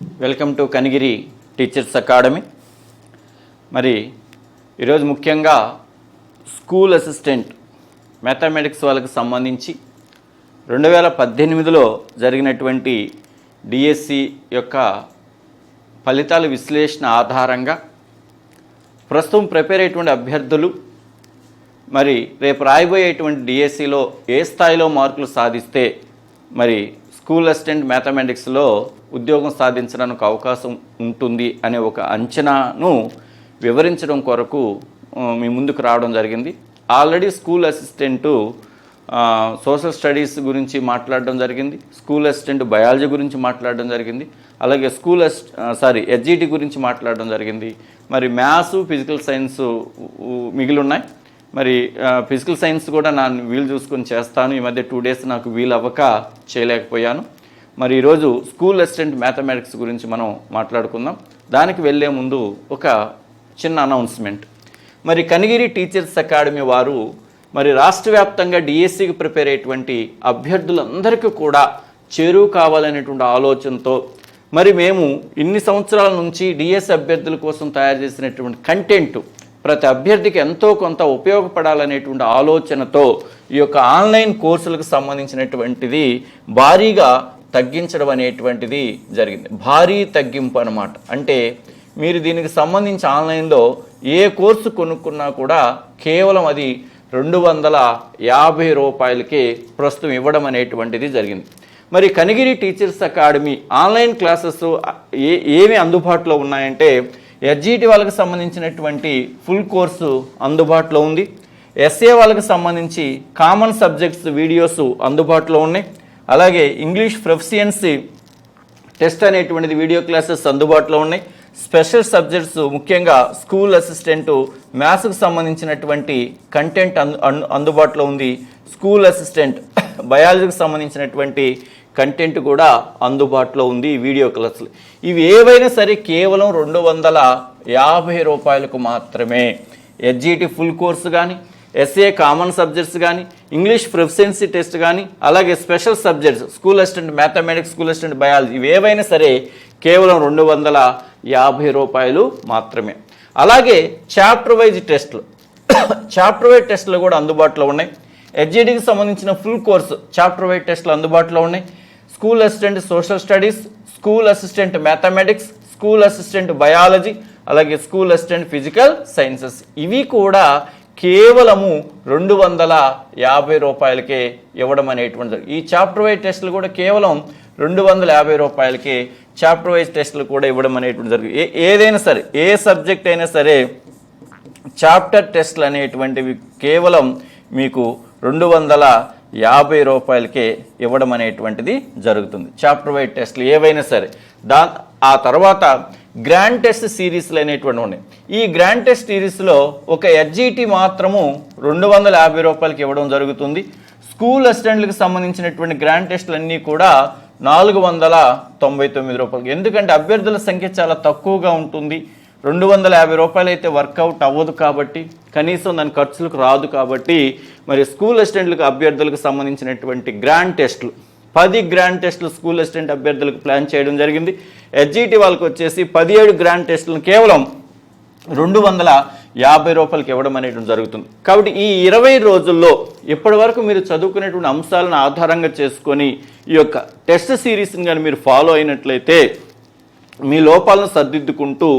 Welcome to Kanigiri teachers academy. మరి ఈరోజు ముఖ్యంగా స్కూల్ అసిస్టెంట్ మ్యాథమెటిక్స్ వాళ్ళకి సంబంధించి రెండు వేల పద్దెనిమిదిలో జరిగినటువంటి డిఎస్సి యొక్క ఫలితాల విశ్లేషణ ఆధారంగా ప్రస్తుతం ప్రిపేర్ అయ్యేటువంటి అభ్యర్థులు మరి రేపు రాయబోయేటువంటి డిఎస్సిలో ఏ స్థాయిలో మార్కులు సాధిస్తే మరి స్కూల్ అసిస్టెంట్ మ్యాథమెటిక్స్లో ఉద్యోగం సాధించడానికి అవకాశం ఉంటుంది అనే ఒక అంచనాను వివరించడం కొరకు మీ ముందుకు రావడం జరిగింది. Already school assistant social studies గురించి మాట్లాడడం జరిగింది. స్కూల్ అసిస్టెంట్ బయాలజీ గురించి మాట్లాడడం జరిగింది. అలాగే స్కూల్ అస్ సారీ ఎస్జిటి గురించి మాట్లాడడం జరిగింది. మరి మ్యాథ్స్ ఫిజికల్ సైన్స్ మిగిలి ఉన్నాయి మరి ఫిజికల్ సైన్స్ కూడా నా వీలు చూసుకొని చేస్తాను. ఈ మధ్య టూ డేస్ నాకు వీలు అవ్వక చేయలేకపోయాను. మరి ఈరోజు స్కూల్ అసిస్టెంట్ మ్యాథమెటిక్స్ గురించి మనం మాట్లాడుకుందాం. దానికి వెళ్ళే ముందు ఒక చిన్న అనౌన్స్మెంట్. మరి కనిగిరి టీచర్స్ అకాడమీ వారు మరి రాష్ట్ర వ్యాప్తంగా డిఎస్సికి ప్రిపేర్ అయ్యేటువంటి అభ్యర్థులందరికీ కూడా చేరువు కావాలనేటువంటి ఆలోచనతో మరి మేము ఇన్ని సంవత్సరాల నుంచి డిఎస్ అభ్యర్థుల కోసం తయారు చేసినటువంటి కంటెంట్ ప్రతి అభ్యర్థికి ఎంతో కొంత ఉపయోగపడాలనేటువంటి ఆలోచనతో ఈ యొక్క ఆన్లైన్ కోర్సులకు సంబంధించినటువంటిది భారీగా తగ్గించడం అనేటువంటిది జరిగింది. భారీ తగ్గింపు అన్నమాట. అంటే మీరు దీనికి సంబంధించి ఆన్లైన్లో ఏ కోర్సు కొనుక్కున్నా కూడా కేవలం అది రెండు వందల యాభై రూపాయలకి ప్రస్తుతం ఇవ్వడం అనేటువంటిది జరిగింది. మరి Kanigiri teachers academy online classes ఏ ఏమి అందుబాటులో ఉన్నాయంటే ఎస్జిటి వాళ్ళకి సంబంధించినటువంటి ఫుల్ కోర్సు అందుబాటులో ఉంది. ఎస్ఏ వాళ్ళకి సంబంధించి కామన్ సబ్జెక్ట్స్ వీడియోస్ అందుబాటులో ఉన్నాయి. అలాగే ఇంగ్లీష్ ప్రొఫిషియన్సీ టెస్ట్ అనేటువంటిది వీడియో క్లాసెస్ అందుబాటులో ఉన్నాయి. స్పెషల్ సబ్జెక్ట్స్ ముఖ్యంగా స్కూల్ అసిస్టెంట్ మ్యాథ్స్కు సంబంధించినటువంటి కంటెంట్ అందు అందుబాటులో ఉంది. స్కూల్ అసిస్టెంట్ బయాలజీకి సంబంధించినటువంటి కంటెంట్ కూడా అందుబాటులో ఉంది ఈ వీడియో క్లాసులు. ఇవి ఏవైనా సరే కేవలం రెండు వందల యాభై రూపాయలకు మాత్రమే. ఎస్జిటి ఫుల్ కోర్సు కానీ ఎస్ఏ కామన్ సబ్జెక్ట్స్ కానీ ఇంగ్లీష్ ప్రొఫిషియన్సీ టెస్ట్ కానీ అలాగే special subjects school assistant mathematics school assistant biology ఏవైనా సరే కేవలం రెండు వందల యాభై రూపాయలు మాత్రమే. అలాగే చాప్టర్ వైజ్ టెస్ట్లు చాప్టర్ వైజ్ టెస్ట్లు కూడా అందుబాటులో ఉన్నాయి. ఎస్జిడికి సంబంధించిన ఫుల్ కోర్సు చాప్టర్ వైజ్ టెస్ట్లు అందుబాటులో ఉన్నాయి. School assistant social studies school assistant mathematics school assistant biology అలాగే స్కూల్ అసిస్టెంట్ ఫిజికల్ సైన్సెస్ ఇవి కూడా కేవలము రెండు వందల యాభై రూపాయలకే ఇవ్వడం అనేటువంటి ఈ చాప్టర్ వైజ్ టెస్టులు కూడా కేవలం రెండు వందల యాభై రూపాయలకే చాప్టర్ వైజ్ టెస్టులు కూడా ఇవ్వడం అనేటువంటి జరుగుతుంది. ఏ ఏదైనా సరే ఏ సబ్జెక్ట్ అయినా సరే చాప్టర్ టెస్ట్లు అనేటువంటివి కేవలం మీకు రెండు వందల యాభై రూపాయలకే ఇవ్వడం అనేటువంటిది జరుగుతుంది. చాప్టర్ వైజ్ టెస్ట్లు ఏవైనా సరే దా ఆ తర్వాత గ్రాండ్ టెస్ట్ సిరీస్లు అనేటువంటి ఉన్నాయి. ఈ గ్రాండ్ టెస్ట్ సిరీస్లో ఒక ఎస్జిటి మాత్రము రెండు వందల యాభై రూపాయలకి ఇవ్వడం జరుగుతుంది. స్కూల్ అసిస్టెంట్లకు సంబంధించినటువంటి గ్రాండ్ టెస్ట్లు అన్నీ కూడా నాలుగు వందల తొంభై తొమ్మిది రూపాయలు ఎందుకంటే అభ్యర్థుల సంఖ్య చాలా తక్కువగా ఉంటుంది. రెండు వందల యాభై రూపాయలు అయితే వర్కౌట్ అవ్వదు కాబట్టి కనీసం దాని ఖర్చులకు రాదు కాబట్టి మరి స్కూల్ అసిస్టెంట్లకు అభ్యర్థులకు సంబంధించినటువంటి గ్రాండ్ టెస్టులు పది గ్రాండ్ టెస్టులు స్కూల్ అసిస్టెంట్ అభ్యర్థులకు ప్లాన్ చేయడం జరిగింది. ఎస్జిటి వాళ్ళకి వచ్చేసి పదిహేడు గ్రాండ్ టెస్టులను కేవలం రెండు వందల యాభై రూపాయలకి ఇవ్వడం అనేది జరుగుతుంది. కాబట్టి ఈ ఇరవై రోజుల్లో ఇప్పటి వరకు మీరు చదువుకునేటువంటి అంశాలను ఆధారంగా చేసుకొని ఈ యొక్క టెస్ట్ సిరీస్ని కానీ మీరు ఫాలో అయినట్లయితే మీ లోపాలను సర్దిద్దుకుంటూ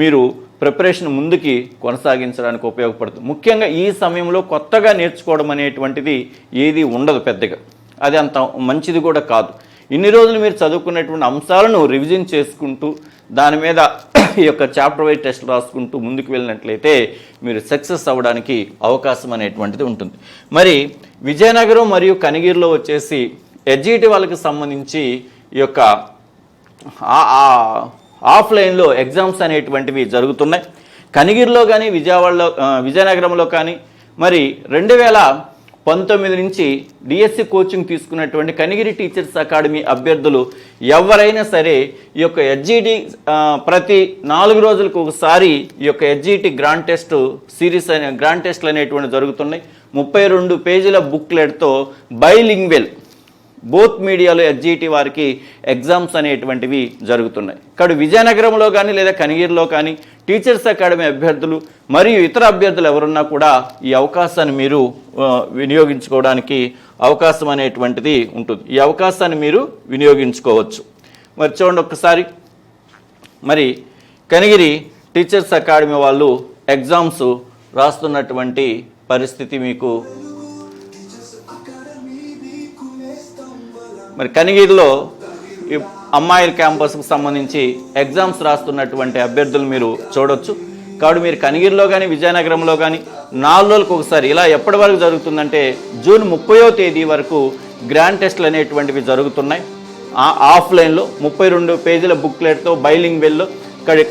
మీరు ప్రిపరేషన్ ముందుకి కొనసాగించడానికి ఉపయోగపడుతుంది. ముఖ్యంగా ఈ సమయంలో కొత్తగా నేర్చుకోవడం అనేటువంటిది ఏది ఉండదు పెద్దగా. అది అంత మంచిది కూడా కాదు. ఇన్ని రోజులు మీరు చదువుకున్నటువంటి అంశాలను రివిజన్ చేసుకుంటూ దాని మీద ఈ యొక్క చాప్టర్ వైజ్ టెస్ట్ రాసుకుంటూ ముందుకు వెళ్ళినట్లయితే మీరు సక్సెస్ అవ్వడానికి అవకాశం అనేటువంటిది ఉంటుంది. మరి విజయనగరం మరియు కనిగిరిలో వచ్చేసి ఎడ్జిటి వాళ్ళకి సంబంధించి ఈ యొక్క ఆఫ్లైన్లో ఎగ్జామ్స్ అనేటువంటివి జరుగుతున్నాయి. కనిగిరిలో కానీ విజయవాడలో విజయనగరంలో కానీ మరి రెండు వేల పంతొమ్మిది నుంచి డిఎస్సి కోచింగ్ తీసుకున్నటువంటి కనిగిరి టీచర్స్ అకాడమీ అభ్యర్థులు ఎవరైనా సరే ఈ యొక్క ఎస్జిటి ప్రతి నాలుగు రోజులకు ఒకసారి ఈ యొక్క ఎస్జిటి గ్రాండ్ టెస్ట్ సిరీస్ అనే గ్రాండ్ టెస్ట్లు అనేటువంటి జరుగుతున్నాయి. ముప్పై రెండు పేజీల బుక్లెట్తో బైలింగ్వెల్ బోత్ మీడియాలో ఎస్జీటీ వారికి ఎగ్జామ్స్ అనేటువంటివి జరుగుతున్నాయి. ఇక్కడ విజయనగరంలో కానీ లేదా కనిగిరిలో కానీ టీచర్స్ అకాడమీ అభ్యర్థులు మరియు ఇతర అభ్యర్థులు ఎవరున్నా కూడా ఈ అవకాశాన్ని మీరు వినియోగించుకోవడానికి అవకాశం అనేటువంటిది ఉంటుంది. ఈ అవకాశాన్ని మీరు వినియోగించుకోవచ్చు. మరి చూడండి ఒక్కసారి. మరి కనిగిరి టీచర్స్ అకాడమీ వాళ్ళు ఎగ్జామ్స్ రాస్తున్నటువంటి పరిస్థితి మీకు మరి కనిగిరిలో ఈ అమ్మాయిల క్యాంపస్కు సంబంధించి ఎగ్జామ్స్ రాస్తున్నటువంటి అభ్యర్థులు మీరు చూడొచ్చు. కాబట్టి మీరు కనిగిరిలో కానీ విజయనగరంలో కానీ నాలుగు రోజులకు ఒకసారి ఇలా ఎప్పటి వరకు జరుగుతుందంటే జూన్ ముప్పయో తేదీ వరకు గ్రాండ్ టెస్ట్లు అనేటువంటివి జరుగుతున్నాయి. ఆ- ఆఫ్లైన్లో ముప్పై రెండు పేజీల బుక్లెట్తో బైలింగ్ వెల్లో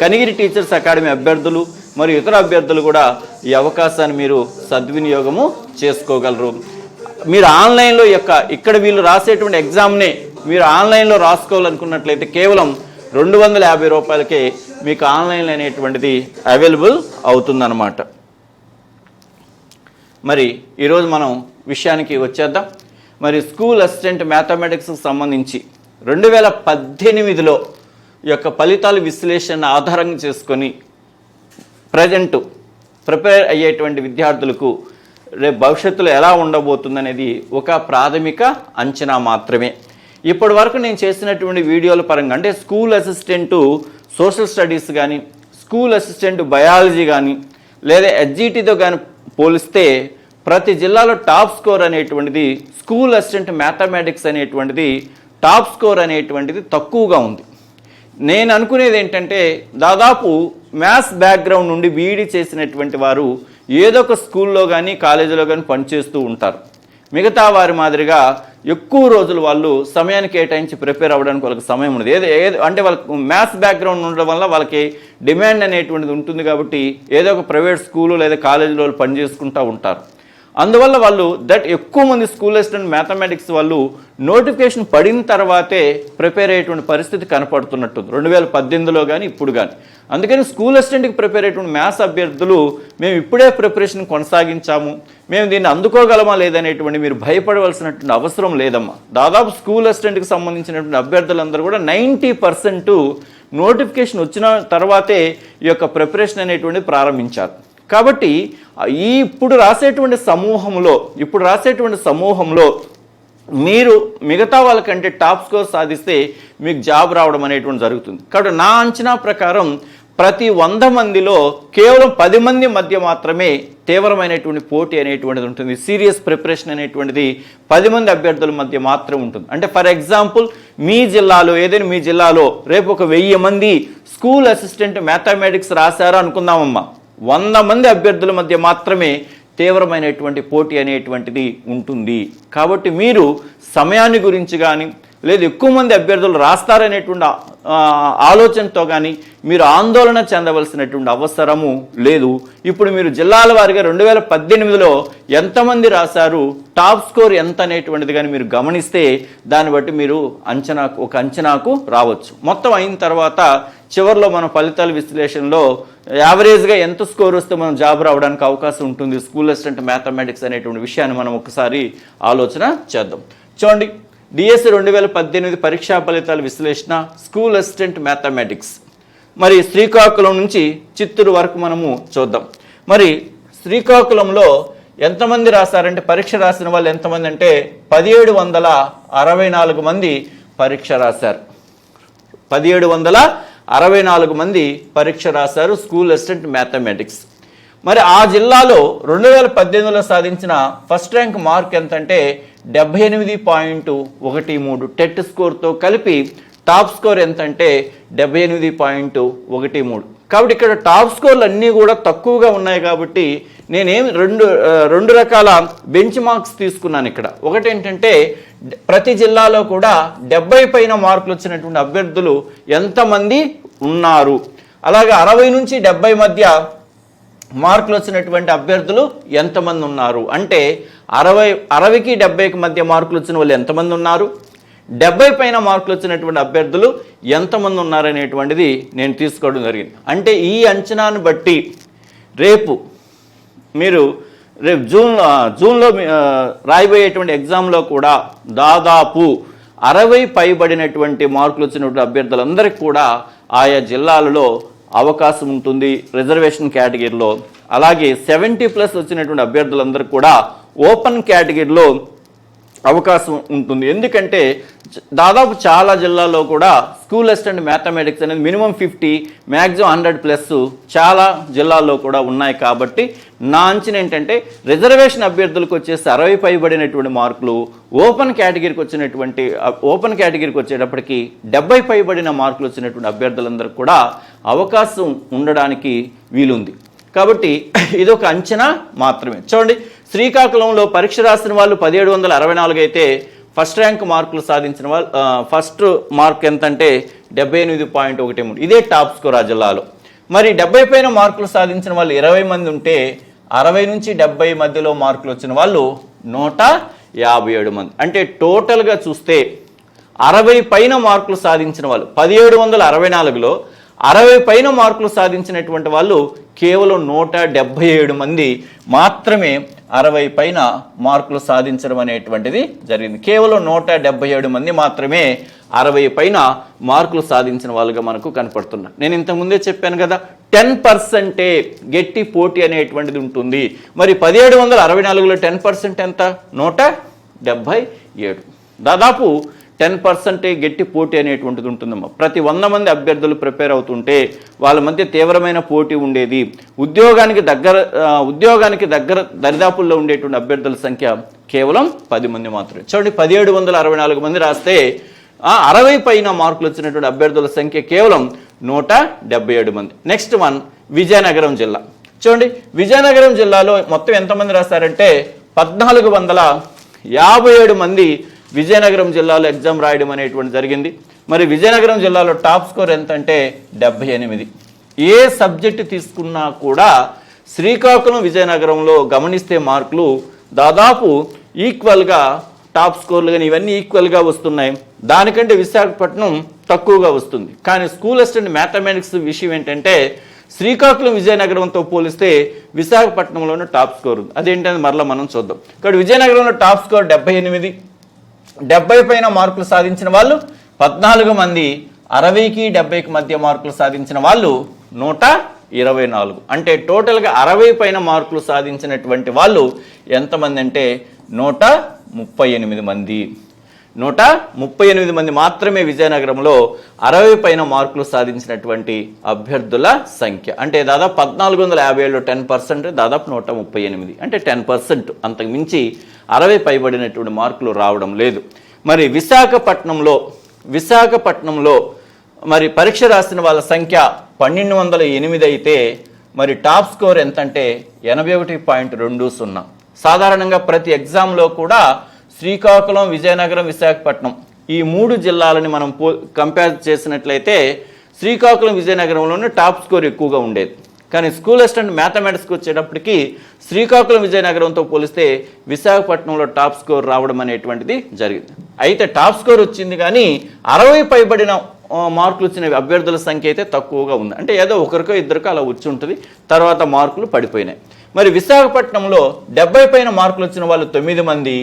కనిగిరి టీచర్స్ అకాడమీ అభ్యర్థులు మరియు ఇతర అభ్యర్థులు కూడా ఈ అవకాశాన్ని మీరు సద్వినియోగము చేసుకోగలరు. మీరు ఆన్లైన్లో యొక్క ఇక్కడ వీళ్ళు రాసేటువంటి ఎగ్జామ్ని మీరు ఆన్లైన్లో రాసుకోవాలనుకున్నట్లయితే కేవలం రెండు వందల యాభై రూపాయలకే మీకు ఆన్లైన్ అనేటువంటిది అవైలబుల్ అవుతుందన్నమాట. మరి ఈరోజు మనం విషయానికి వచ్చేద్దాం. మరి స్కూల్ అసిస్టెంట్ మ్యాథమెటిక్స్కి సంబంధించి రెండు వేల పద్దెనిమిదిలో యొక్క ఫలితాల విశ్లేషణ ఆధారంగా చేసుకొని ప్రజెంటు ప్రిపేర్ అయ్యేటువంటి విద్యార్థులకు రేపు భవిష్యత్తులో ఎలా ఉండబోతుందనేది ఒక ప్రాథమిక అంచనా మాత్రమే. ఇప్పటి వరకు నేను చేసినటువంటి వీడియోల పరంగా అంటే స్కూల్ అసిస్టెంటు సోషల్ స్టడీస్ కానీ స్కూల్ అసిస్టెంట్ బయాలజీ కానీ లేదా ఎస్జిటితో కానీ పోలిస్తే ప్రతి జిల్లాలో టాప్ స్కోర్ అనేటువంటిది స్కూల్ అసిస్టెంట్ మ్యాథమెటిక్స్ అనేటువంటిది టాప్ స్కోర్ అనేటువంటిది తక్కువగా ఉంది. నేను అనుకునేది ఏంటంటే దాదాపు మ్యాథ్స్ బ్యాక్గ్రౌండ్ నుండి బీఈడి చేసినటువంటి వారు ఏదో ఒక స్కూల్లో కానీ కాలేజీలో కానీ పనిచేస్తూ ఉంటారు. మిగతా వారి మాదిరిగా ఎక్కువ రోజులు వాళ్ళు సమయాన్ని కేటాయించి ప్రిపేర్ అవ్వడానికి వాళ్ళకి సమయం ఉండదు. ఏదో ఏదో అంటే వాళ్ళకి మ్యాథ్స్ బ్యాక్గ్రౌండ్ ఉండడం వల్ల వాళ్ళకి డిమాండ్ అనేటువంటిది ఉంటుంది కాబట్టి ఏదో ఒక ప్రైవేట్ స్కూలు లేదా కాలేజీలో వాళ్ళు పనిచేసుకుంటూ ఉంటారు. అందువల్ల వాళ్ళు దట్ ఎక్కువ మంది స్కూల్ అసిస్టెంట్ మ్యాథమెటిక్స్ వాళ్ళు నోటిఫికేషన్ పడిన తర్వాతే ప్రిపేర్ అయ్యేటువంటి పరిస్థితి కనపడుతున్నట్టుంది. రెండు వేల పద్దెనిమిదిలో కానీ ఇప్పుడు కానీ అందుకని స్కూల్ అసిస్టెంట్కి ప్రిపేర్ అయ్యేటువంటి మ్యాథ్స్ అభ్యర్థులు మేము ఇప్పుడే ప్రిపరేషన్ కొనసాగించాము. మేము దీన్ని అందుకోగలమా లేదనేటువంటి మీరు భయపడవలసినటువంటి అవసరం లేదమ్మా. దాదాపు స్కూల్ అసిస్టెంట్కి సంబంధించినటువంటి అభ్యర్థులందరూ కూడా నైంటీ పర్సెంట్ నోటిఫికేషన్ వచ్చిన తర్వాతే ఈ యొక్క ప్రిపరేషన్ అనేటువంటి ప్రారంభించారు. కాబట్టి ఈ ఇప్పుడు రాసేటువంటి సమూహంలో ఇప్పుడు రాసేటువంటి సమూహంలో మీరు మిగతా వాళ్ళకంటే టాప్ స్కోర్ సాధిస్తే మీకు జాబ్ రావడం అనేటువంటి జరుగుతుంది. కాబట్టి నా అంచనా ప్రకారం ప్రతి వంద మందిలో కేవలం పది మంది మధ్య మాత్రమే తీవ్రమైనటువంటి పోటీ అనేటువంటిది ఉంటుంది. సీరియస్ ప్రిపరేషన్ అనేటువంటిది పది మంది అభ్యర్థుల మధ్య మాత్రం ఉంటుంది. అంటే ఫర్ ఎగ్జాంపుల్ మీ జిల్లాలో ఏదైనా మీ జిల్లాలో రేపు ఒక వెయ్యి మంది స్కూల్ అసిస్టెంట్ మ్యాథమెటిక్స్ రాశారు అనుకుందామమ్మా. వంద మంది అభ్యర్థుల మధ్య మాత్రమే తీవ్రమైనటువంటి పోటీ అనేటువంటిది ఉంటుంది. కాబట్టి మీరు సమయాన్ని గురించి కానీ లేదు ఎక్కువ మంది అభ్యర్థులు రాస్తారనేటువంటి ఆలోచనతో కానీ మీరు ఆందోళన చెందవలసినటువంటి అవసరము లేదు. ఇప్పుడు మీరు జిల్లాల వారిగా రెండు వేల పద్దెనిమిదిలో ఎంతమంది రాశారు టాప్ స్కోర్ ఎంత అనేటువంటిది కానీ మీరు గమనిస్తే దాన్ని బట్టి మీరు అంచనాకు ఒక అంచనాకు రావచ్చు. మొత్తం అయిన తర్వాత చివరిలో మన ఫలితాల విశ్లేషణలో యావరేజ్గా ఎంత స్కోర్ వస్తే మనం జాబ్ రావడానికి అవకాశం ఉంటుంది స్కూల్ అసిస్టెంట్ మ్యాథమెటిక్స్ అనేటువంటి విషయాన్ని మనం ఒకసారి ఆలోచన చేద్దాం. చూడండి డిఎస్సి రెండు వేల పద్దెనిమిది పరీక్షా ఫలితాల విశ్లేషణ స్కూల్ అసిస్టెంట్ మ్యాథమెటిక్స్. మరి శ్రీకాకుళం నుంచి చిత్తూరు వరకు మనము చూద్దాం. మరి శ్రీకాకుళంలో ఎంతమంది రాశారంటే పరీక్ష రాసిన వాళ్ళు ఎంతమంది అంటే పదిహేడు వందల అరవై నాలుగు మంది పరీక్ష రాశారు. పదిహేడు వందల అరవై నాలుగు మంది పరీక్ష రాశారు స్కూల్ అసిస్టెంట్ మ్యాథమెటిక్స్. మరి ఆ జిల్లాలో రెండు వేల పద్దెనిమిదిలో సాధించిన ఫస్ట్ ర్యాంక్ మార్క్ ఎంతంటే డెబ్బై ఎనిమిది పాయింట్ ఒకటి మూడు టెట్ స్కోర్తో కలిపి టాప్ స్కోర్ ఎంతంటే డెబ్బై ఎనిమిది పాయింట్ ఒకటి మూడు. కాబట్టి ఇక్కడ టాప్ స్కోర్లు అన్నీ కూడా తక్కువగా ఉన్నాయి కాబట్టి నేనేం రెండు రెండు రకాల బెంచ్ మార్క్స్ తీసుకున్నాను ఇక్కడ. ఒకటి ఏంటంటే ప్రతి జిల్లాలో కూడా డెబ్బై పైన మార్కులు వచ్చినటువంటి అభ్యర్థులు ఎంతమంది ఉన్నారు? అలాగే అరవై నుంచి డెబ్బై మధ్య మార్కులు వచ్చినటువంటి అభ్యర్థులు ఎంతమంది ఉన్నారు? అంటే అరవై అరవైకి డెబ్బైకి మధ్య మార్కులు వచ్చిన వాళ్ళు ఎంతమంది ఉన్నారు? డెబ్బై పైన మార్కులు వచ్చినటువంటి అభ్యర్థులు ఎంతమంది ఉన్నారనేటువంటిది నేను తీసుకోవడం జరిగింది. అంటే ఈ అంచనాను బట్టి రేపు మీరు రేపు జూన్ జూన్లో మీ- రాయబోయేటువంటి ఎగ్జామ్లో కూడా దాదాపు అరవై పైబడినటువంటి మార్కులు వచ్చినటువంటి అభ్యర్థులందరికీ కూడా ఆయా జిల్లాలలో అవకాశం ఉంటుంది రిజర్వేషన్ కేటగిరీలో. అలాగే సెవెంటీ ప్లస్ వచ్చినటువంటి అభ్యర్థులందరూ కూడా ఓపెన్ కేటగిరీలో అవకాశం ఉంటుంది. ఎందుకంటే దాదాపు చాలా జిల్లాల్లో కూడా స్కూల్ అసిస్టెంట్ మ్యాథమెటిక్స్ అనేది minimum fifty maximum hundred plus చాలా జిల్లాల్లో కూడా ఉన్నాయి కాబట్టి నా అంచనా ఏంటంటే రిజర్వేషన్ అభ్యర్థులకు వచ్చేసి అరవై పైబడినటువంటి మార్కులు ఓపెన్ కేటగిరీకి వచ్చినటువంటి ఓపెన్ కేటగిరీకి వచ్చేటప్పటికి డెబ్బై పైబడిన మార్కులు వచ్చినటువంటి అభ్యర్థులందరికీ కూడా అవకాశం ఉండడానికి వీలుంది. కాబట్టి ఇది ఒక అంచనా మాత్రమే. చూడండి శ్రీకాకుళంలో పరీక్ష రాసిన వాళ్ళు పదిహేడు వందల అరవై నాలుగు అయితే ఫస్ట్ ర్యాంక్ మార్కులు సాధించిన వాళ్ళు ఫస్ట్ మార్క్ ఎంత అంటే డెబ్బై ఎనిమిది పాయింట్ ఒకటి మూడు. ఇదే టాప్ స్కోర్ ఆ జిల్లాలో. మరి డెబ్బై పైన మార్కులు సాధించిన వాళ్ళు ఇరవై మంది ఉంటే అరవై నుంచి డెబ్బై మధ్యలో మార్కులు వచ్చిన వాళ్ళు నూట యాభై ఏడు మంది. అంటే టోటల్గా చూస్తే అరవై పైన మార్కులు సాధించిన వాళ్ళు పదిహేడు వందల అరవై నాలుగులో అరవై పైన మార్కులు సాధించినటువంటి వాళ్ళు కేవలం నూట డెబ్బై ఏడు మంది మాత్రమే అరవై పైన మార్కులు సాధించడం అనేటువంటిది జరిగింది. కేవలం నూట డెబ్బై ఏడు మంది మాత్రమే అరవై పైన మార్కులు సాధించిన వాళ్ళుగా మనకు కనపడుతున్నారు. నేను ఇంతకుముందే చెప్పాను కదా టెన్ పర్సెంటే గట్టి పోటీ అనేటువంటిది ఉంటుంది. మరి పదిహేడు వందల అరవై నాలుగులో టెన్ పర్సెంట్ ఎంత? నూట డెబ్భై ఏడు. దాదాపు టెన్ పర్సెంటే గట్టి పోటీ అనేటువంటిది ఉంటుందమ్మా. ప్రతి వంద మంది అభ్యర్థులు ప్రిపేర్ అవుతుంటే వాళ్ళ మధ్య తీవ్రమైన పోటీ ఉండేది. ఉద్యోగానికి దగ్గర ఉద్యోగానికి దగ్గర దరిదాపుల్లో ఉండేటువంటి అభ్యర్థుల సంఖ్య కేవలం పది మంది మాత్రమే. చూడండి పదిహేడు వందల అరవై నాలుగు మంది రాస్తే అరవై పైన మార్కులు వచ్చినటువంటి అభ్యర్థుల సంఖ్య కేవలం నూట డెబ్బై ఏడు మంది. నెక్స్ట్ వన్ విజయనగరం జిల్లా. చూడండి విజయనగరం జిల్లాలో మొత్తం ఎంతమంది రాస్తారంటే పద్నాలుగు వందల యాభై ఏడు మంది విజయనగరం జిల్లాలో ఎగ్జామ్ రాయడం అనేటువంటి జరిగింది. మరి విజయనగరం జిల్లాలో టాప్ స్కోర్ ఎంత అంటే డెబ్బై ఎనిమిది. ఏ సబ్జెక్టు తీసుకున్నా కూడా శ్రీకాకుళం విజయనగరంలో గమనిస్తే మార్కులు దాదాపు ఈక్వల్గా టాప్ స్కోర్లు కానీ ఇవన్నీ ఈక్వల్గా వస్తున్నాయి. దానికంటే విశాఖపట్నం తక్కువగా వస్తుంది. కానీ స్కూల్ అసిస్టెంట్ మ్యాథమెటిక్స్ విషయం ఏంటంటే శ్రీకాకుళం విజయనగరంతో పోలిస్తే విశాఖపట్నంలోనే టాప్ స్కోర్ ఉంది. అదేంటని మరలా మనం చూద్దాం. ఇక్కడ విజయనగరంలో టాప్ స్కోర్ డెబ్బై ఎనిమిది. డెబ్బై పైన మార్కులు సాధించిన వాళ్ళు పద్నాలుగు మంది అరవైకి డెబ్బైకి మధ్య మార్కులు సాధించిన వాళ్ళు నూట ఇరవై నాలుగు. అంటే టోటల్గా అరవై పైన మార్కులు సాధించినటువంటి వాళ్ళు ఎంతమంది అంటే నూట ముప్పై ఎనిమిది మంది. నూట ముప్పై ఎనిమిది మంది మాత్రమే విజయనగరంలో అరవై పైన మార్కులు సాధించినటువంటి అభ్యర్థుల సంఖ్య. అంటే దాదాపు పద్నాలుగు వందల యాభై ఏళ్ళు టెన్ పర్సెంట్ దాదాపు నూట ముప్పై ఎనిమిది. అంటే టెన్ పర్సెంట్. అంతకు మించి అరవై పైబడినటువంటి మార్కులు రావడం లేదు. మరి విశాఖపట్నంలో విశాఖపట్నంలో మరి పరీక్ష రాసిన వాళ్ళ సంఖ్య పన్నెండు వందల ఎనిమిది అయితే మరి టాప్ స్కోర్ ఎంతంటే ఎనభై ఒకటి పాయింట్ రెండు సున్నా. సాధారణంగా ప్రతి ఎగ్జామ్లో కూడా శ్రీకాకుళం విజయనగరం విశాఖపట్నం ఈ మూడు జిల్లాలని మనం పో కంపేర్ చేసినట్లయితే శ్రీకాకుళం విజయనగరంలోనే టాప్ స్కోర్ ఎక్కువగా ఉండేది. కానీ స్కూల్ అసిస్టెంట్ మ్యాథమెటిక్స్కి వచ్చేటప్పటికి శ్రీకాకుళం విజయనగరంతో పోలిస్తే విశాఖపట్నంలో టాప్ స్కోర్ రావడం అనేటువంటిది జరిగింది. అయితే టాప్ స్కోర్ వచ్చింది కానీ అరవై పైబడిన మార్కులు వచ్చిన అభ్యర్థుల సంఖ్య అయితే తక్కువగా ఉంది. అంటే ఏదో ఒకరికో ఇద్దరికో అలా వచ్చి ఉంటుంది. తర్వాత మార్కులు పడిపోయినాయి. మరి విశాఖపట్నంలో డెబ్బై పైన మార్కులు వచ్చిన వాళ్ళు తొమ్మిది మంది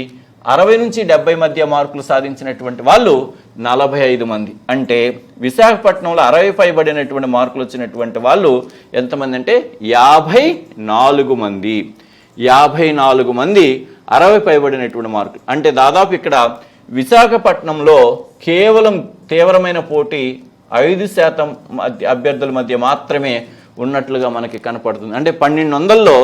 అరవై నుంచి డెబ్బై మధ్య మార్కులు సాధించినటువంటి వాళ్ళు నలభై ఐదు మంది. అంటే విశాఖపట్నంలో అరవై పైబడినటువంటి మార్కులు వచ్చినటువంటి వాళ్ళు ఎంతమంది అంటే యాభై నాలుగు మంది. యాభై నాలుగు మంది అరవై పైబడినటువంటి మార్కులు. అంటే దాదాపు ఇక్కడ విశాఖపట్నంలో కేవలం తీవ్రమైన పోటీ ఐదు శాతం మధ్య అభ్యర్థుల మధ్య మాత్రమే ఉన్నట్లుగా మనకి కనపడుతుంది. అంటే పన్నెండు వందల్లో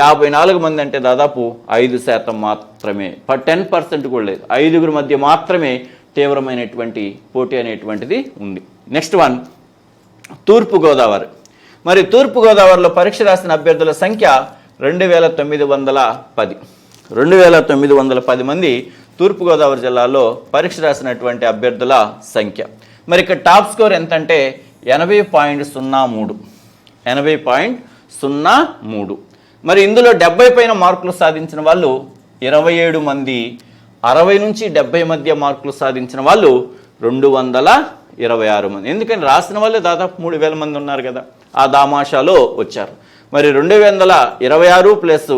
యాభై నాలుగు మంది అంటే దాదాపు ఐదు శాతం మాత్రమే. టెన్ పర్సెంట్ కూడా లేదు. ఐదుగురు మధ్య మాత్రమే తీవ్రమైనటువంటి పోటీ అనేటువంటిది ఉంది. Next one Thurpu Godavari. మరి తూర్పుగోదావరిలో పరీక్ష రాసిన అభ్యర్థుల సంఖ్య రెండు వేల తొమ్మిది వందల పది. రెండు వేల తొమ్మిది వందల పది మంది తూర్పుగోదావరి జిల్లాలో పరీక్ష రాసినటువంటి అభ్యర్థుల సంఖ్య. మరి ఇక్కడ టాప్ స్కోర్ ఎంత అంటే ఎనభై పాయింట్ సున్నా మూడు. ఎనభై పాయింట్ సున్నా మూడు. మరి ఇందులో డెబ్బై పైన మార్కులు సాధించిన వాళ్ళు ఇరవై ఏడు మంది అరవై నుంచి డెబ్బై మధ్య మార్కులు సాధించిన వాళ్ళు రెండు వందల ఇరవై ఆరు మంది. ఎందుకని? రాసిన వాళ్ళే దాదాపు మూడు వేల మంది ఉన్నారు కదా ఆ దామాషాలో వచ్చారు. మరి రెండు వందల ఇరవై ఆరు ప్లస్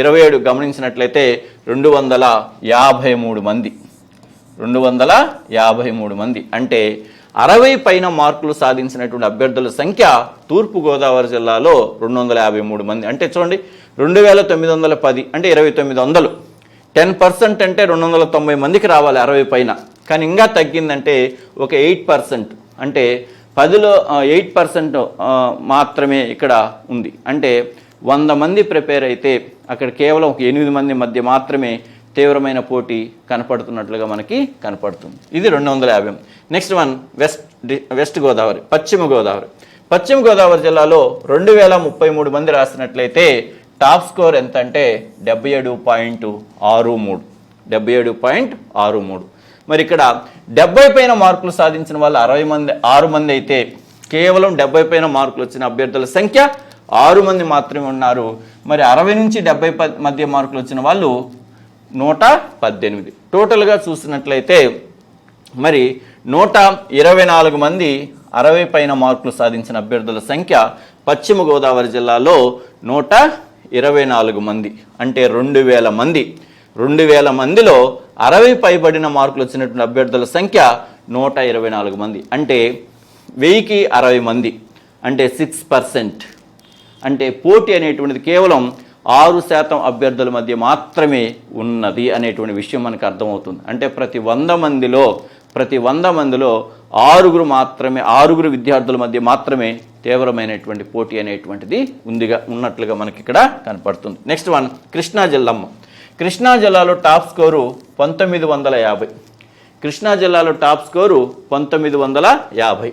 ఇరవై ఏడు గమనించినట్లయితే రెండు వందల యాభై మూడు మంది. రెండు వందల యాభై మూడు మంది. అంటే అరవై పైన మార్కులు సాధించినటువంటి అభ్యర్థుల సంఖ్య తూర్పుగోదావరి జిల్లాలో రెండు వందల యాభై మూడు మంది. అంటే చూడండి రెండు వేల తొమ్మిది వందల పది అంటే ఇరవై తొమ్మిది వందలు. టెన్ పర్సెంట్ అంటే రెండు వందల తొంభై మందికి రావాలి అరవై పైన. కానీ ఇంకా తగ్గిందంటే ఒక ఎయిట్ పర్సెంట్. అంటే పదిలో ఎయిట్ పర్సెంట్ మాత్రమే ఇక్కడ ఉంది. అంటే వంద మంది ప్రిపేర్ అయితే అక్కడ కేవలం ఒక ఎనిమిది మంది మధ్య మాత్రమే తీవ్రమైన పోటీ కనపడుతున్నట్లుగా మనకి కనపడుతుంది. ఇది రెండు వందల యాభై next one west west Godavari Paschima Godavari Paschima Godavari జిల్లాలో రెండు వేల ముప్పై మూడు మంది రాసినట్లయితే టాప్ స్కోర్ ఎంత అంటే డెబ్బై ఏడు పాయింట్ ఆరు మూడు. డెబ్బై ఏడు పాయింట్ ఆరు మూడు. మరి ఇక్కడ డెబ్బై పైన మార్కులు సాధించిన వాళ్ళు అరవై మంది ఆరు మంది అయితే కేవలం డెబ్బై పైన మార్కులు వచ్చిన అభ్యర్థుల సంఖ్య ఆరు మంది మాత్రమే ఉన్నారు. మరి అరవై నుంచి డెబ్బై ప- మధ్య మార్కులు వచ్చిన వాళ్ళు నూట పద్దెనిమిది. టోటల్గా చూసినట్లయితే మరి నూట ఇరవై నాలుగు మంది అరవై పైన మార్కులు సాధించిన అభ్యర్థుల సంఖ్య పశ్చిమ గోదావరి జిల్లాలో నూట ఇరవై నాలుగు మంది అంటే రెండు వేల మంది. రెండు వేల మందిలో అరవై పైబడిన మార్కులు వచ్చినటువంటి అభ్యర్థుల సంఖ్య నూట ఇరవై నాలుగు మంది అంటే వెయ్యికి అరవై మంది అంటే సిక్స్ పర్సెంట్ అంటే పోటీ అనేటువంటిది కేవలం ఆరు శాతం అభ్యర్థుల మధ్య మాత్రమే ఉన్నది అనేటువంటి విషయం మనకు అర్థమవుతుంది. అంటే ప్రతి వంద మందిలో ప్రతి వంద మందిలో ఆరుగురు మాత్రమే ఆరుగురు విద్యార్థుల మధ్య మాత్రమే తీవ్రమైనటువంటి పోటీ అనేటువంటిది ఉందిగా ఉన్నట్లుగా మనకి ఇక్కడ కనపడుతుంది. నెక్స్ట్ వన్ కృష్ణా జిల్లమ్మ. కృష్ణా జిల్లాలో టాప్ స్కోరు పంతొమ్మిది వందల యాభై. కృష్ణా జిల్లాలో టాప్ స్కోరు పంతొమ్మిది వందల యాభై.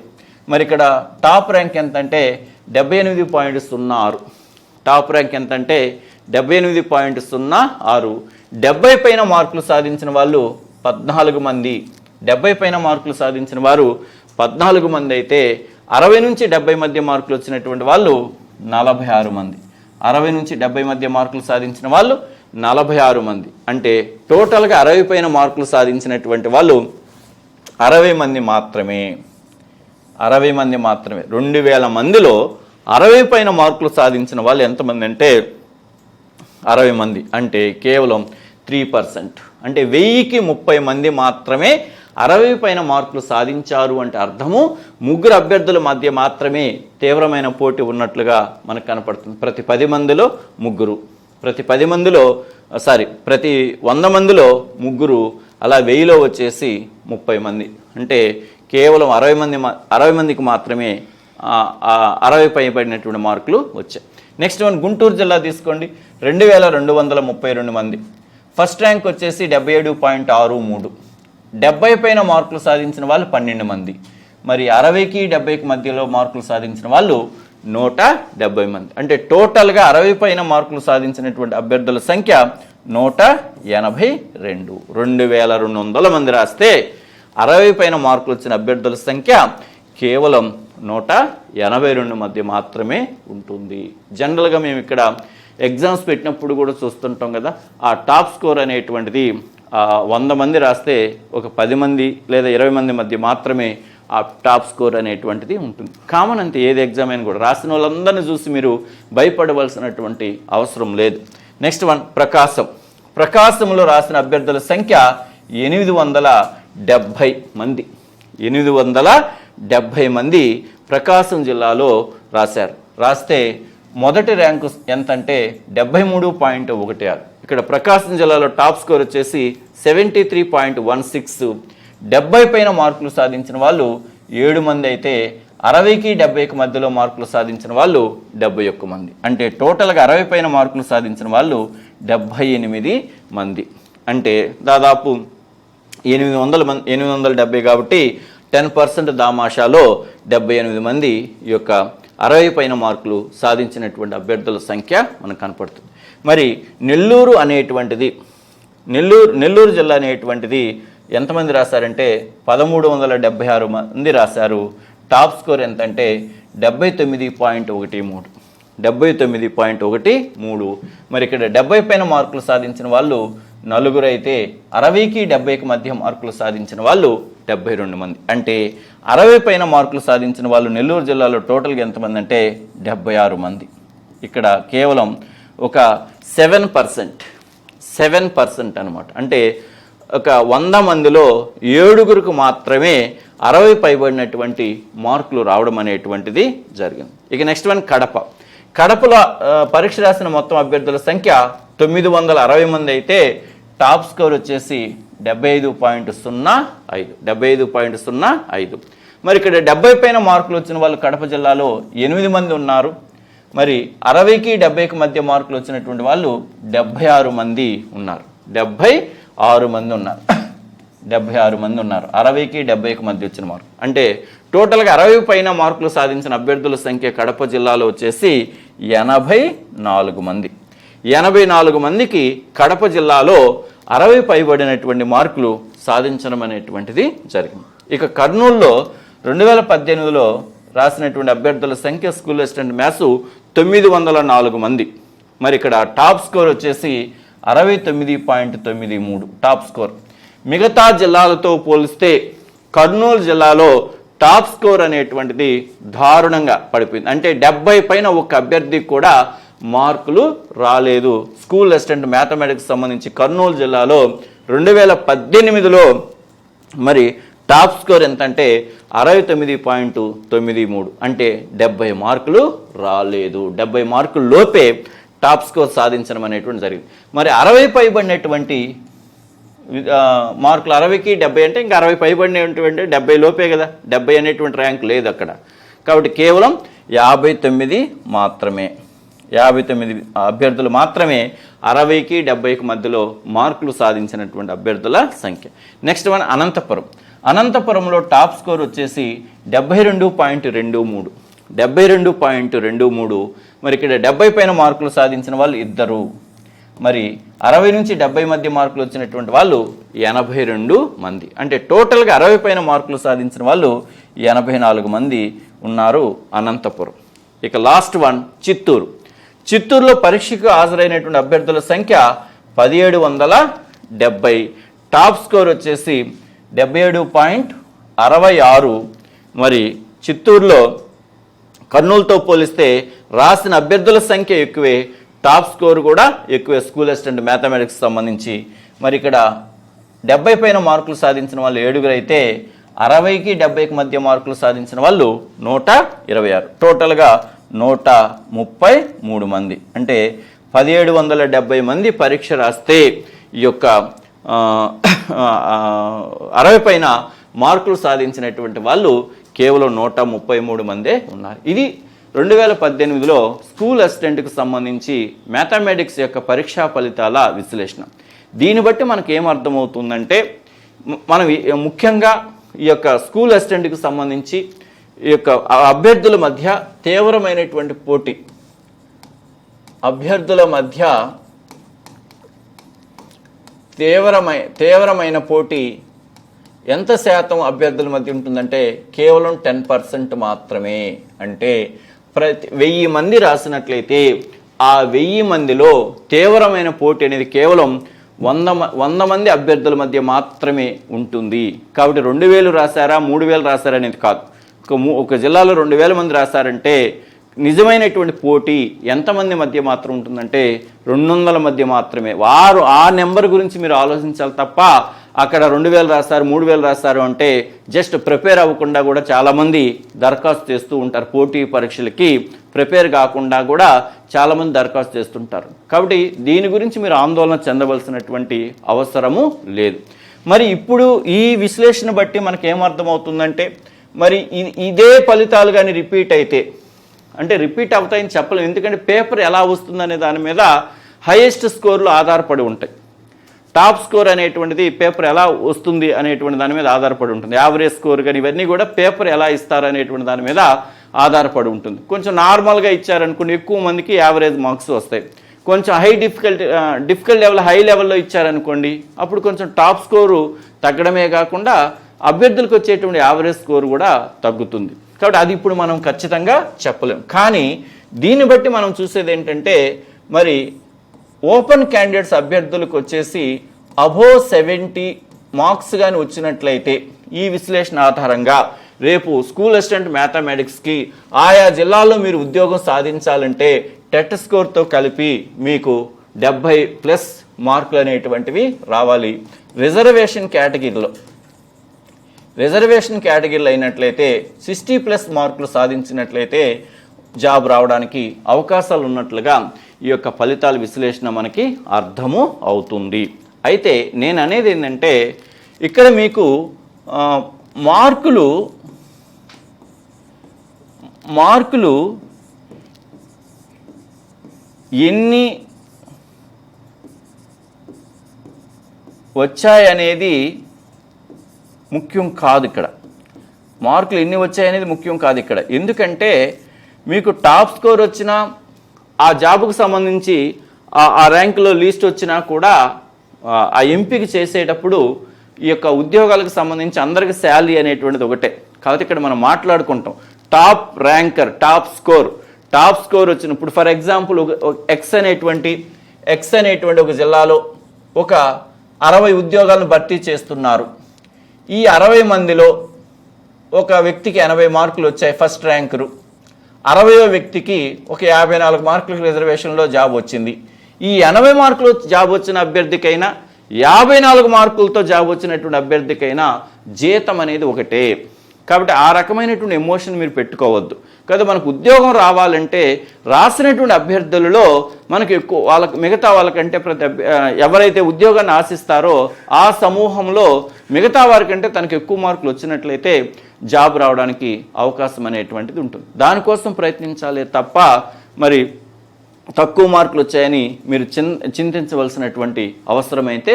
మరి ఇక్కడ టాప్ ర్యాంక్ ఎంత అంటే డెబ్బై ఎనిమిది పాయింట్ సున్నా ఆరు టాప్ ర్యాంక్ ఎంత అంటే డెబ్బై ఎనిమిది పాయింట్ సున్నా ఆరు. డెబ్బై పైన మార్కులు సాధించిన వాళ్ళు పద్నాలుగు మంది. డెబ్బై పైన మార్కులు సాధించిన వారు పద్నాలుగు మంది అయితే అరవై నుంచి డెబ్బై మధ్య మార్కులు వచ్చినటువంటి వాళ్ళు నలభై ఆరు మంది. అరవై నుంచి డెబ్బై మధ్య మార్కులు సాధించిన వాళ్ళు నలభై ఆరు మంది. అంటే టోటల్గా అరవై పైన మార్కులు సాధించినటువంటి వాళ్ళు అరవై మంది మాత్రమే. అరవై మంది మాత్రమే. రెండు వేల మందిలో అరవై పైన మార్కులు సాధించిన వాళ్ళు ఎంతమంది అంటే అరవై మంది. అంటే కేవలం త్రీ పర్సెంట్. అంటే వెయ్యికి ముప్పై మంది మాత్రమే అరవై పైన మార్కులు సాధించారు అంటే అర్థము. ముగ్గురు అభ్యర్థుల మధ్య మాత్రమే తీవ్రమైన పోటీ ఉన్నట్లుగా మనకు కనపడుతుంది. ప్రతి పది మందిలో ముగ్గురు. ప్రతి పది మందిలో సారీ ప్రతి వంద మందిలో ముగ్గురు అలా వెయ్యిలో వచ్చేసి ముప్పై మంది. అంటే కేవలం అరవై మంది అరవై మందికి మాత్రమే అరవై పైబడినటువంటి మార్కులు వచ్చాయి. నెక్స్ట్ వన్ గుంటూరు జిల్లా తీసుకోండి. రెండు వేల రెండు వందల ముప్పై రెండు మంది. ఫస్ట్ ర్యాంక్ వచ్చేసి డెబ్బై ఏడు పాయింట్ ఆరు మూడు. డెబ్బై పైన మార్కులు సాధించిన వాళ్ళు పన్నెండు మంది. మరి అరవైకి డెబ్బైకి మధ్యలో మార్కులు సాధించిన వాళ్ళు నూట డెబ్బై మంది. అంటే టోటల్గా అరవై పైన మార్కులు సాధించినటువంటి అభ్యర్థుల సంఖ్య నూట ఎనభై రెండు. రెండు వేల రెండు వందల మంది రాస్తే అరవై పైన మార్కులు వచ్చిన అభ్యర్థుల సంఖ్య కేవలం నూట ఎనభై రెండు మధ్య మాత్రమే ఉంటుంది. జనరల్గా మేము ఇక్కడ ఎగ్జామ్స్ పెట్టినప్పుడు కూడా చూస్తుంటాం కదా ఆ టాప్ స్కోర్ అనేటువంటిది వంద మంది రాస్తే ఒక పది మంది లేదా ఇరవై మంది మధ్య మాత్రమే ఆ టాప్ స్కోర్ అనేటువంటిది ఉంటుంది. కామన్ అంతే ఏది ఎగ్జామ్ అయినా కూడా. రాసిన వాళ్ళందరినీ చూసి మీరు భయపడవలసినటువంటి అవసరం లేదు. Next one Prakasam. ప్రకాశంలో రాసిన అభ్యర్థుల సంఖ్య ఎనిమిది వందల డెబ్భై మంది. ఎనిమిది వందల డెబ్భై మంది ప్రకాశం జిల్లాలో రాశారు. రాస్తే మొదటి ర్యాంకు ఎంత అంటే డెబ్బై మూడు పాయింట్ ఒకటి ఆరు. ఇక్కడ ప్రకాశం జిల్లాలో టాప్ స్కోర్ వచ్చేసి seventy three point one six. డెబ్బై పైన మార్కులు సాధించిన వాళ్ళు ఏడు మంది అయితే అరవైకి డెబ్బైకి మధ్యలో మార్కులు సాధించిన వాళ్ళు డెబ్బై ఒక్క మంది. అంటే టోటల్గా అరవై పైన మార్కులు సాధించిన వాళ్ళు డెబ్బై ఎనిమిది మంది. అంటే దాదాపు ఎనిమిది వందల మంది ఎనిమిది వందల డెబ్బై కాబట్టి టెన్ పర్సెంట్ దామాషాలో డెబ్బై ఎనిమిది మంది ఈ యొక్క అరవై పైన మార్కులు సాధించినటువంటి అభ్యర్థుల సంఖ్య మనకు కనపడుతుంది. మరి నెల్లూరు అనేటువంటిది నెల్లూరు నెల్లూరు జిల్లా అనేటువంటిది ఎంతమంది రాశారంటే పదమూడు వందల డెబ్బై ఆరు మంది రాశారు. టాప్ స్కోర్ ఎంత అంటే డెబ్బై తొమ్మిది పాయింట్ ఒకటి మూడు. డెబ్బై తొమ్మిది పాయింట్ ఒకటి మూడు. మరి ఇక్కడ డెబ్బై పైన మార్కులు సాధించిన వాళ్ళు నలుగురు అయితే అరవైకి డెబ్బైకి మధ్య మార్కులు సాధించిన వాళ్ళు డెబ్బై రెండు మంది. అంటే అరవై పైన మార్కులు సాధించిన వాళ్ళు నెల్లూరు జిల్లాలో టోటల్గా ఎంతమంది అంటే డెబ్బై ఆరు మంది. ఇక్కడ కేవలం ఒక సెవెన్ పర్సెంట్ సెవెన్ పర్సెంట్ అనమాట అంటే ఒక వంద మందిలో ఏడుగురికి మాత్రమే అరవై పైబడినటువంటి మార్కులు రావడం అనేటువంటిది జరిగింది. ఇక నెక్స్ట్ వన్ కడప. కడపలో పరీక్ష రాసిన మొత్తం అభ్యర్థుల సంఖ్య తొమ్మిది వందల అరవై మంది అయితే టాప్ స్కోర్ వచ్చేసి డెబ్బై ఐదు పాయింట్ సున్నా ఐదు. డెబ్బై ఐదు పాయింట్ సున్నా ఐదు. మరి ఇక్కడ డెబ్బై పైన మార్కులు వచ్చిన వాళ్ళు కడప జిల్లాలో ఎనిమిది మంది ఉన్నారు. మరి అరవైకి డెబ్బైకి మధ్య మార్కులు వచ్చినటువంటి వాళ్ళు డెబ్బై ఆరు మంది ఉన్నారు. డెబ్బై ఆరు మంది ఉన్నారు. డెబ్బై ఆరు మంది ఉన్నారు. అరవైకి డెబ్బైకి మధ్య వచ్చిన మార్కులు. అంటే టోటల్గా అరవై పైన మార్కులు సాధించిన అభ్యర్థుల సంఖ్య కడప జిల్లాలో వచ్చేసి ఎనభై నాలుగు మంది. ఎనభై నాలుగు మందికి కడప జిల్లాలో అరవై పైబడినటువంటి మార్కులు సాధించడం అనేటువంటిది జరిగింది. ఇక కర్నూలులో రెండు వేల పద్దెనిమిదిలో రాసినటువంటి అభ్యర్థుల సంఖ్య స్కూల్ అసిస్టెంట్ మ్యాథ్స్ తొమ్మిది వందల నాలుగు మంది. మరి ఇక్కడ టాప్ స్కోర్ వచ్చేసి అరవై తొమ్మిది పాయింట్ తొమ్మిది మూడు టాప్ స్కోర్. మిగతా జిల్లాలతో పోలిస్తే కర్నూలు జిల్లాలో టాప్ స్కోర్ అనేటువంటిది దారుణంగా పడిపోయింది. అంటే డెబ్బై పైన ఒక అభ్యర్థి కూడా మార్కులు రాలేదు. స్కూల్ అసిస్టెంట్ మ్యాథమెటిక్స్ సంబంధించి కర్నూలు జిల్లాలో రెండు వేల పద్దెనిమిదిలో మరి టాప్ స్కోర్ ఎంత అంటే అరవై తొమ్మిది పాయింట్ తొమ్మిది మూడు. అంటే డెబ్బై మార్కులు రాలేదు. డెబ్బై మార్కులు లోపే టాప్ స్కోర్ సాధించడం అనేటువంటి జరిగింది. మరి అరవై పైబడినటువంటి మార్కులు అరవైకి డెబ్బై అంటే ఇంకా అరవై పైబడినటువంటి డెబ్బై లోపే కదా. డెబ్బై అనేటువంటి ర్యాంక్ లేదు అక్కడ. కాబట్టి కేవలం యాభై తొమ్మిది మాత్రమే. యాభై తొమ్మిది అభ్యర్థులు మాత్రమే అరవైకి డెబ్బైకి మధ్యలో మార్కులు సాధించినటువంటి అభ్యర్థుల సంఖ్య. Next one Anantapuram. అనంతపురంలో టాప్ స్కోర్ వచ్చేసి డెబ్బై రెండు పాయింట్ రెండు మూడు. డెబ్బై రెండు పాయింట్ రెండు మూడు. మరి ఇక్కడ డెబ్బై పైన మార్కులు సాధించిన వాళ్ళు ఇద్దరు. మరి అరవై నుంచి డెబ్బై మధ్య మార్కులు వచ్చినటువంటి వాళ్ళు ఎనభై రెండు మంది. అంటే టోటల్గా అరవై పైన మార్కులు సాధించిన వాళ్ళు ఎనభై నాలుగు మంది ఉన్నారు అనంతపురం. ఇక లాస్ట్ వన్ చిత్తూరు. చిత్తూరులో పరీక్షకు హాజరైనటువంటి అభ్యర్థుల సంఖ్య పదిహేడు వందల డెబ్బై. టాప్ స్కోర్ వచ్చేసి డెబ్బై ఏడు పాయింట్ అరవై ఆరు. మరి చిత్తూరులో కర్నూలుతో పోలిస్తే రాసిన అభ్యర్థుల సంఖ్య ఎక్కువే టాప్ స్కోర్ కూడా ఎక్కువే స్కూల్ అసిస్టెంట్ మ్యాథమెటిక్స్ సంబంధించి. మరి ఇక్కడ డెబ్బై పైన మార్కులు సాధించిన వాళ్ళు ఏడుగురు అయితే అరవైకి డెబ్బైకి మధ్య మార్కులు సాధించిన వాళ్ళు నూట ఇరవై ఆరు. టోటల్గా నూట ముప్పై మూడు మంది. అంటే పదిహేడు వందల డెబ్బై మంది పరీక్ష రాస్తే ఈ యొక్క అరవై పైన మార్కులు సాధించినటువంటి వాళ్ళు కేవలం నూట ముప్పై మూడు మందే ఉన్నారు. ఇది రెండు వేల పద్దెనిమిదిలో స్కూల్ అసిస్టెంట్కి సంబంధించి మ్యాథమెటిక్స్ యొక్క పరీక్షా ఫలితాల విశ్లేషణ. దీన్ని బట్టి మనకు ఏమర్థమవుతుందంటే మనం ముఖ్యంగా ఈ యొక్క స్కూల్ అసిస్టెంట్కి సంబంధించి ఈ యొక్క అభ్యర్థుల మధ్య తీవ్రమైనటువంటి పోటీ. అభ్యర్థుల మధ్య తీవ్రమై తీవ్రమైన పోటీ ఎంత శాతం అభ్యర్థుల మధ్య ఉంటుందంటే కేవలం టెన్ పర్సెంట్ మాత్రమే. అంటే ప్రతి వెయ్యి మంది రాసినట్లయితే ఆ వెయ్యి మందిలో తీవ్రమైన పోటీ అనేది కేవలం వంద వంద మంది అభ్యర్థుల మధ్య మాత్రమే ఉంటుంది. కాబట్టి రెండు వేలు రాశారా మూడు వేలు రాశారా అనేది కాదు. ఒక ము- ఒక జిల్లాలో రెండు వేల మంది రాశారంటే నిజమైనటువంటి పోటీ ఎంతమంది మధ్య మాత్రం ఉంటుందంటే రెండు వందల మధ్య మాత్రమే. వారు ఆ నెంబర్ గురించి మీరు ఆలోచించాలి తప్ప అక్కడ రెండు వేలు రాస్తారు మూడు వేలు రాస్తారు అంటే జస్ట్ ప్రిపేర్ అవ్వకుండా కూడా చాలామంది దరఖాస్తు చేస్తూ ఉంటారు. పోటీ పరీక్షలకి ప్రిపేర్ కాకుండా కూడా చాలామంది దరఖాస్తు చేస్తుంటారు. కాబట్టి దీని గురించి మీరు ఆందోళన చెందవలసినటువంటి అవసరము లేదు. మరి ఇప్పుడు ఈ విశ్లేషణ బట్టి మనకి ఏమర్థమవుతుందంటే మరి ఇ- ఇదే ఫలితాలు కానీ రిపీట్ అయితే అంటే రిపీట్ అవుతాయని చెప్పలేము ఎందుకంటే పేపర్ ఎలా వస్తుందనే దాని మీద హైయెస్ట్ స్కోర్లు ఆధారపడి ఉంటాయి. టాప్ స్కోర్ అనేటువంటిది పేపర్ ఎలా వస్తుంది అనేటువంటి దాని మీద ఆధారపడి ఉంటుంది. యావరేజ్ స్కోర్ కానీ ఇవన్నీ కూడా పేపర్ ఎలా ఇస్తారు అనేటువంటి దాని మీద ఆధారపడి ఉంటుంది. కొంచెం నార్మల్గా ఇచ్చారనుకోండి ఎక్కువ మందికి యావరేజ్ మార్క్స్ వస్తాయి. కొంచెం high difficult difficult level high లెవెల్లో ఇచ్చారనుకోండి అప్పుడు కొంచెం టాప్ స్కోరు తగ్గడమే కాకుండా అభ్యర్థులకు వచ్చేటువంటి యావరేజ్ స్కోర్ కూడా తగ్గుతుంది. కాబట్టి అది ఇప్పుడు మనం ఖచ్చితంగా చెప్పలేం. కానీ దీన్ని బట్టి మనం చూసేది ఏంటంటే మరి ఓపెన్ క్యాండిడేట్స్ అభ్యర్థులకు వచ్చేసి అబో సెవెంటీ మార్క్స్ కానీ వచ్చినట్లయితే ఈ విశ్లేషణ ఆధారంగా రేపు స్కూల్ అసిస్టెంట్ మ్యాథమెటిక్స్కి ఆయా జిల్లాల్లో మీరు ఉద్యోగం సాధించాలంటే టెట్ స్కోర్తో కలిపి మీకు డెబ్భై ప్లస్ మార్కులు అనేటువంటివి రావాలి. రిజర్వేషన్ కేటగిరీలో రిజర్వేషన్ కేటగిరీలు అయినట్లయితే సిక్స్టీ ప్లస్ మార్కులు సాధించినట్లయితే జాబ్ రావడానికి అవకాశాలు ఉన్నట్లుగా ఈ యొక్క ఫలితాల విశ్లేషణ మనకి అర్థము అవుతుంది. అయితే నేను అనేది ఏంటంటే ఇక్కడ మీకు మార్కులు మార్కులు ఎన్ని వచ్చాయనేది ముఖ్యం కాదు ఇక్కడ. మార్కులు ఎన్ని వచ్చాయనేది ముఖ్యం కాదు ఇక్కడ. ఎందుకంటే మీకు టాప్ స్కోర్ వచ్చినా ఆ జాబ్కు సంబంధించి ఆ- ఆ ర్యాంకులో లీస్ట్ వచ్చినా కూడా ఆ, ఆ ఎంపిక చేసేటప్పుడు ఈ యొక్క ఉద్యోగాలకు సంబంధించి అందరికి శాలరీ అనేటువంటిది ఒకటే. కాబట్టి ఇక్కడ మనం మాట్లాడుకుంటాం. Top ranker top score. Top score వచ్చినప్పుడు ఫర్ ఎగ్జాంపుల్ ఎక్స్ అనేటువంటి ఎక్స్ అనేటువంటి ఒక జిల్లాలో ఒక అరవై ఉద్యోగాలను భర్తీ చేస్తున్నారు. ఈ అరవై మందిలో ఒక వ్యక్తికి ఎనభై మార్కులు వచ్చాయి ఫస్ట్ ర్యాంకురు అరవయో వ్యక్తికి ఒక యాభై నాలుగు మార్కులకు రిజర్వేషన్లో జాబ్ వచ్చింది. ఈ ఎనభై మార్కులు జాబ్ వచ్చిన అభ్యర్థికైనా యాభై నాలుగు మార్కులతో జాబ్ వచ్చినటువంటి అభ్యర్థికైనా జీతం అనేది ఒకటే. కాబట్టి ఆ రకమైనటువంటి ఎమోషన్ మీరు పెట్టుకోవద్దు. కదా మనకు ఉద్యోగం రావాలంటే రాసినటువంటి అభ్యర్థులలో మనకు ఎక్కువ వాళ్ళకి మిగతా వాళ్ళకంటే ప్రతి ఎవరైతే ఉద్యోగాన్ని ఆశిస్తారో ఆ సమూహంలో మిగతా వారికంటే తనకు ఎక్కువ మార్కులు వచ్చినట్లయితే జాబ్ రావడానికి అవకాశం అనేటువంటిది ఉంటుంది. దానికోసం ప్రయత్నించాలి తప్ప మరి తక్కువ మార్కులు వచ్చాయని మీరు చిన్ చింతించవలసినటువంటి అవసరమైతే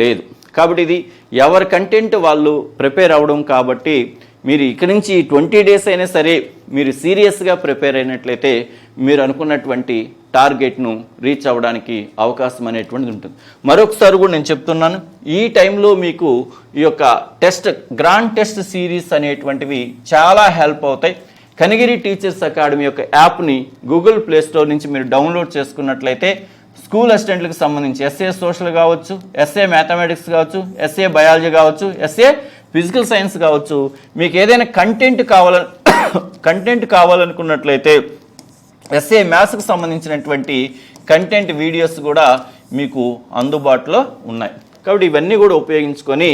లేదు. కాబట్టి ఇది ఎవరి కంటెంట్ వాళ్ళు ప్రిపేర్ అవ్వడం కాబట్టి మీరు ఇక్కడి నుంచి ట్వంటీ డేస్ అయినా సరే మీరు సీరియస్గా ప్రిపేర్ అయినట్లయితే మీరు అనుకున్నటువంటి టార్గెట్ను రీచ్ అవ్వడానికి అవకాశం అనేటువంటిది ఉంటుంది. మరొకసారి కూడా నేను చెప్తున్నాను ఈ టైంలో మీకు ఈ యొక్క టెస్ట్ గ్రాండ్ టెస్ట్ సిరీస్ అనేటువంటివి చాలా హెల్ప్ అవుతాయి. కనిగిరి టీచర్స్ అకాడమీ యొక్క యాప్ని గూగుల్ ప్లే స్టోర్ నుంచి మీరు డౌన్లోడ్ చేసుకున్నట్లయితే స్కూల్ అసిస్టెంట్లకు సంబంధించి ఎస్ఏ సోషల్ కావచ్చు ఎస్ఏ మ్యాథమెటిక్స్ కావచ్చు ఎస్ఏ బయాలజీ కావచ్చు ఎస్ఏ ఫిజికల్ సైన్స్ కావచ్చు మీకు ఏదైనా కంటెంట్ కావాల కంటెంట్ కావాలనుకున్నట్లయితే ఎస్ఏ మ్యాథ్స్కి సంబంధించినటువంటి కంటెంట్ వీడియోస్ కూడా మీకు అందుబాటులో ఉన్నాయి. కాబట్టి ఇవన్నీ కూడా ఉపయోగించుకొని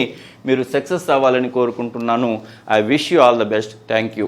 మీరు సక్సెస్ అవ్వాలని కోరుకుంటున్నాను. I wish you all the best. Thank you.